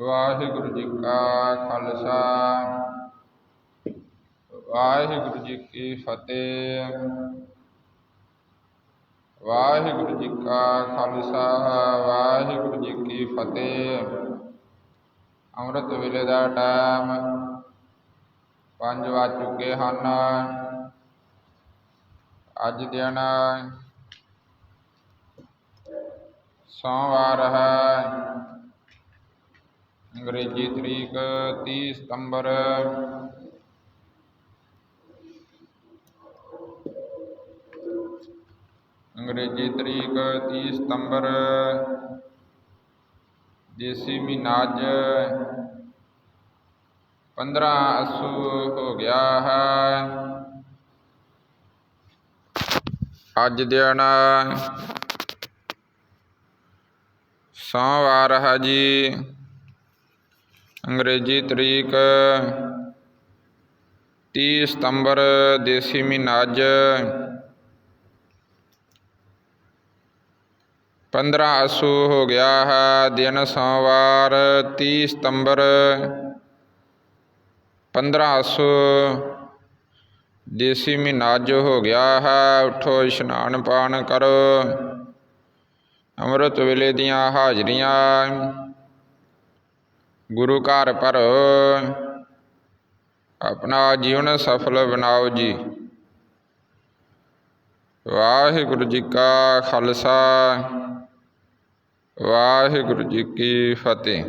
ਵਾਹਿਗੁਰੂ ਜੀ ਕਾ ਖਾਲਸਾ। ਵਾਹਿਗੁਰੂ ਜੀ ਕੀ ਫਤਿਹ। ਵਾਹਿਗੁਰੂ ਜੀ ਕਾ ਖਾਲਸਾ, ਵਾਹਿਗੁਰੂ ਜੀ ਕੀ ਫਤਿਹ। ਅੰਮ੍ਰਿਤ ਵੇਲੇ ਦਾ ਟਾਈਮ ਪੰਜ ਵੱਜ ਚੁੱਕੇ ਹਨ। ਅੱਜ ਦਿਨ ਸੋਮਵਾਰ ਹੈ। ਅੰਗਰੇਜ਼ੀ ਤਰੀਕ 30 ਸਤੰਬਰ ਅੰਗਰੇਜ਼ੀ ਤਰੀਕ 30 ਸਤੰਬਰ ਦੇਸੀ ਮਹੀਨਾ ਅੱਜ 15 ਅਸੂ ਹੋ ਗਿਆ ਹੈ ਅੱਜ ਦਿਨ ਸੋਮਵਾਰ ਹੈ ਜੀ ਅੰਗਰੇਜ਼ੀ ਤਰੀਕ 30 ਸਤੰਬਰ ਦੇਸੀ ਮਹੀਨਾ ਅੱਜ। 15 ਅਸੂ ਹੋ ਗਿਆ ਹੈ ਦਿਨ ਸੋਮਵਾਰ 30 ਸਤੰਬਰ। 15 ਅਸੂ ਦੇਸੀ ਮਹੀਨਾ ਅੱਜ ਹੋ ਗਿਆ ਹੈ। ਉਠੋ ਇਸ਼ਨਾਨ ਪਾਣ ਕਰੋ। ਅੰਮ੍ਰਿਤ ਵੇਲੇ ਦੀਆਂ ਹਾਜ਼ਰੀਆਂ। ਗੁਰੂ ਘਰ ਭਰੋ ਆਪਣਾ ਜੀਵਨ ਸਫਲ ਬਣਾਓ ਜੀ। ਵਾਹਿਗੁਰੂ ਜੀ ਕਾ ਖਾਲਸਾ, ਵਾਹਿਗੁਰੂ ਜੀ ਕੀ ਫਤਿਹ।